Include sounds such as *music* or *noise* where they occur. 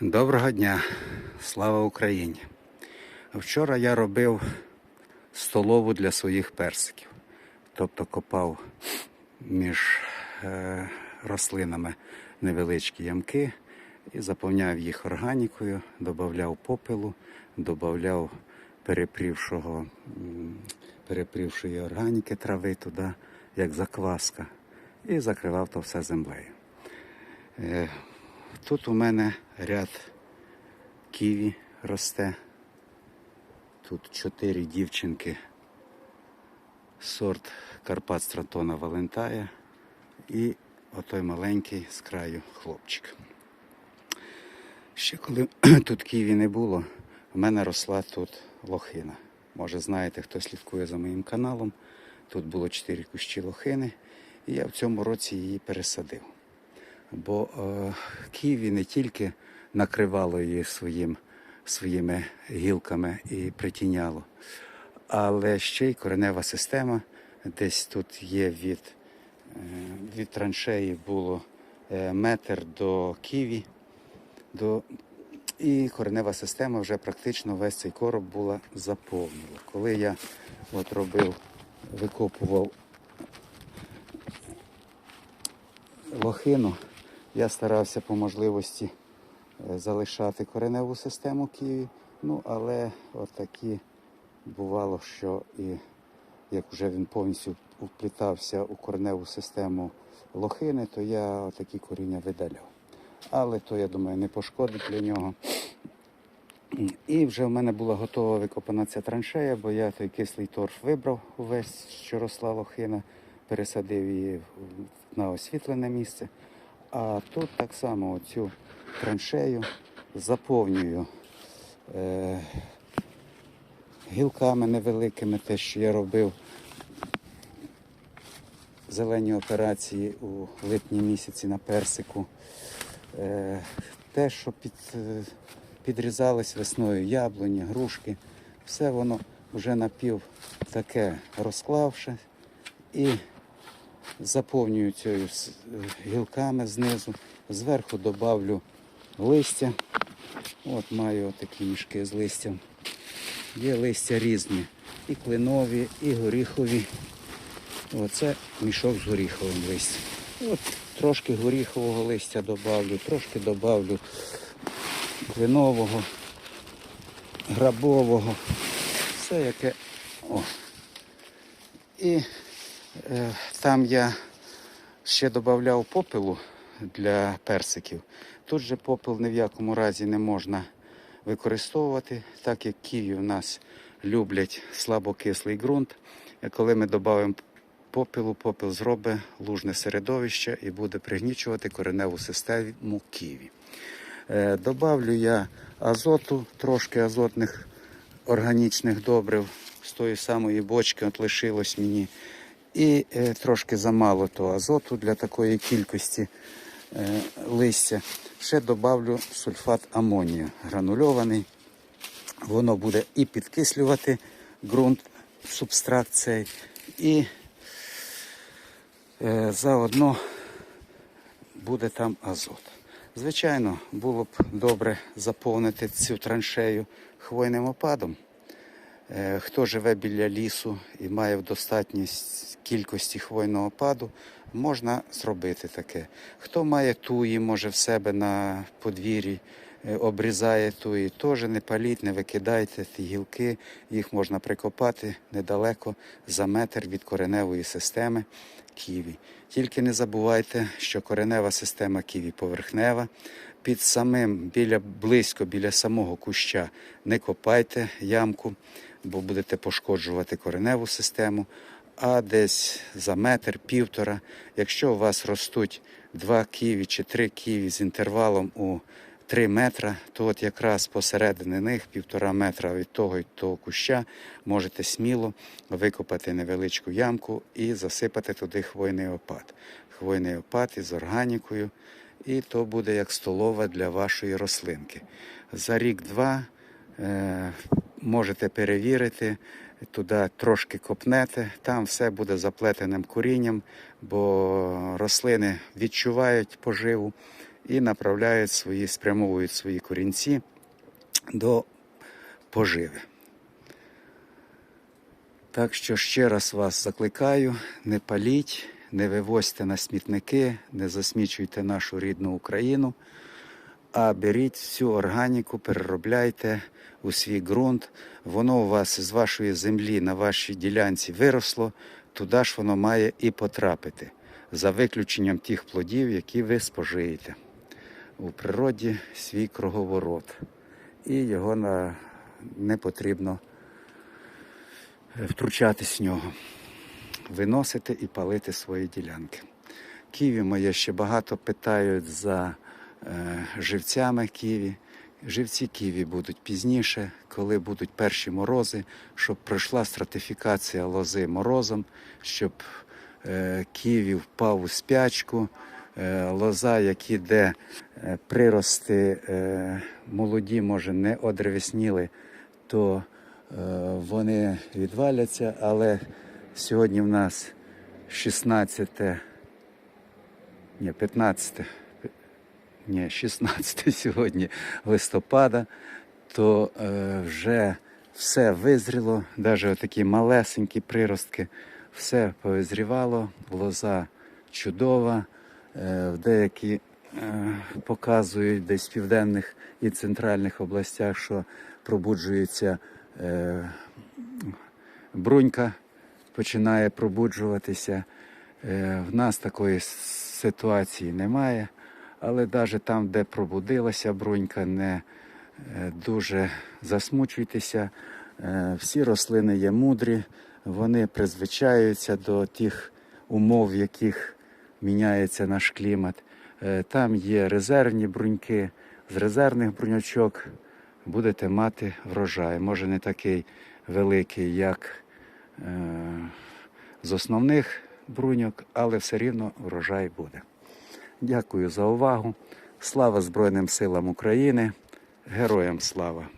Доброго дня, слава Україні! Вчора я робив столову для своїх персиків, тобто копав між е, рослинами невеличкі ямки і заповняв їх органікою, додавав попелу, додавав перепрівшого, перепрівшої органіки трави туди, як закваска, і закривав то все землею. Тут у мене ряд ківі росте. Тут чотири дівчинки. Сорт Карпат Стратона Валентая і отой маленький з краю хлопчик. Ще коли *clears throat* тут ківі не було, в мене росла тут лохина. Може, знаєте, хто слідкує за моїм каналом. Тут було чотири кущі лохини, і я в цьому році її пересадив. Бо е, Києві не тільки накривало її своїм, своїми гілками і притіняло, але ще й коренева система. Десь тут є від, е, від траншеї було е, метр до Києві. До... І коренева система вже практично весь цей короб була заповнена. Коли я от робив, викопував лохину, я старався по можливості е, залишати кореневу систему Києві. Ну, але от такі бувало, що і як вже він повністю вплітався у кореневу систему лохини, то я такі коріння видаляв. Але то, я думаю, не пошкодить для нього. І вже в мене була готова викопана ця траншея, бо я той кислий торф вибрав увесь, що росла лохина, пересадив її на освітлене місце. А тут так само оцю траншею заповнюю е, гілками невеликими, те, що я робив зелені операції у липні місяці на персику. Е, те, що під, е, весною яблуні, грушки, все воно вже напів таке розклавши і заповнюю цією гілками знизу, зверху добавлю листя. От маю такі мішки з листям. Є листя різні. І клинові, і горіхові. Оце мішок з горіховим листям. От трошки горіхового листя добавлю, трошки добавлю кленового, грабового. Все яке. О. І там я ще додавав попелу для персиків. Тут же попел ні в якому разі не можна використовувати, так як ківі у нас люблять слабокислий ґрунт. Коли ми додаємо попелу, попел зробить лужне середовище і буде пригнічувати кореневу систему ківі. Е, Добавлю я азоту, трошки азотних органічних добрив з тої самої бочки от лишилось мені. І е, трошки замало того азоту для такої кількості е, листя. Ще добавлю сульфат амонію гранульований. Воно буде і підкислювати ґрунт, субстрат цей, і е, заодно буде там азот. Звичайно, було б добре заповнити цю траншею хвойним опадом. Е, Хто живе біля лісу і має в достатність кількості хвойного паду, можна зробити таке. Хто має туї, може в себе на подвір'ї, е, обрізає туї, теж не паліть, не викидайте ті гілки, їх можна прикопати недалеко за метр від кореневої системи ківі. Тільки не забувайте, що коренева система ківі поверхнева. Під самим біля близько біля самого куща не копайте ямку, бо будете пошкоджувати кореневу систему. А десь за метр, півтора, якщо у вас ростуть два ківі чи три ківі з інтервалом у 3 метра, то от якраз посередині них півтора метра від того і того куща можете сміло викопати невеличку ямку і засипати туди хвойний опад. Хвойний опад із органікою, і то буде як столова для вашої рослинки. За рік-два е, можете перевірити, туди трошки копнете, там все буде заплетеним корінням, бо рослини відчувають поживу і направляють свої, спрямовують свої корінці до поживи. Так що ще раз вас закликаю, не паліть, не вивозьте на смітники, не засмічуйте нашу рідну Україну, а беріть всю органіку, переробляйте у свій ґрунт. Воно у вас з вашої землі на вашій ділянці виросло, туди ж воно має і потрапити, за виключенням тих плодів, які ви спожиєте. У природі свій круговорот. І його на... не потрібно е, втручатись в нього, виносити і палити свої ділянки. Ківі моє ще багато питають за е, живцями ківі. Живці ківі будуть пізніше, коли будуть перші морози, щоб пройшла стратифікація лози морозом, щоб е, ківі впав у спячку. Е, лоза, як іде е, прирости е, молоді, може, не одревесніли, то вони відваляться. Але сьогодні в нас 16, ні, 15, ні, 16 *laughs* сьогодні листопада, то вже все визріло, навіть такі малесенькі приростки, все повизрівало, лоза чудова. Е, в деякі е, показують десь в південних і центральних областях, що пробуджується е, брунька, починає пробуджуватися. Е, В нас такої ситуації немає, але навіть там, де пробудилася брунька, не е, дуже засмучуйтеся. Е, Всі рослини є мудрі, вони призвичаються до тих умов, в яких міняється наш клімат. Е, Там є резервні бруньки. З резервних бруньочок будете мати врожай. Може не такий великий, як е, з основних бруньок, але все рівно врожай буде. Дякую за увагу. Слава Збройним силам України. Героям слава!